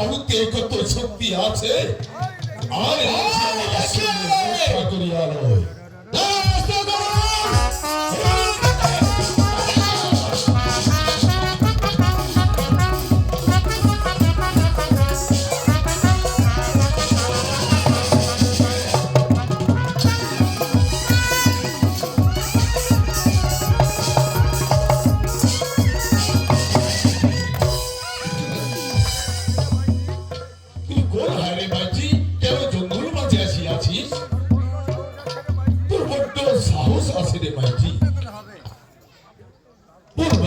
বাহুতে কত শক্তি আছে। আর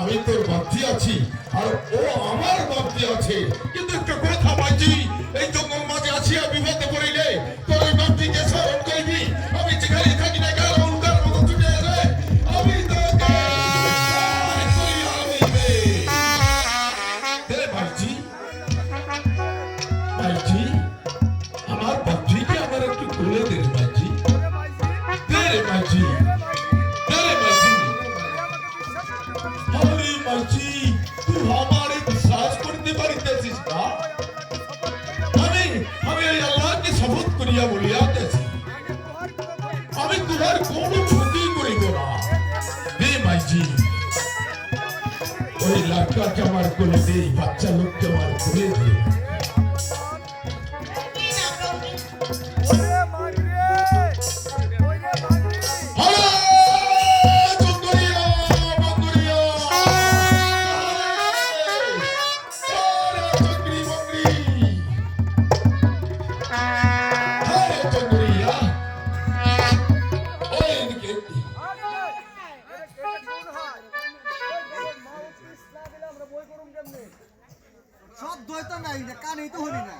আমি তোর বাপ্তি আছি, আর ও আমার বাপ্তি আছে। কিন্তু কথা মাইজি এই জঙ্গল মাঝে আছি আর বিপদে পড়িলে তোর বাপ্তিকে স্মরণ আমি যেখানে থাকি না আমার বাপ্তিকে আমার একটু দে দে। মাঝি তুই আমারে বিশ্বাস করতে পারিতেছিস না? আমি আমি আল্লাহকে শপথ করিয়া বলিয়াতেছি। আমি তোমার কোনো ক্ষতি করিব না। হে মাইজি। ওই লাটকাকে আমার করে দে বাচ্চা লোককে আমার করে দে দইতো নাই কানেই তো হলি না।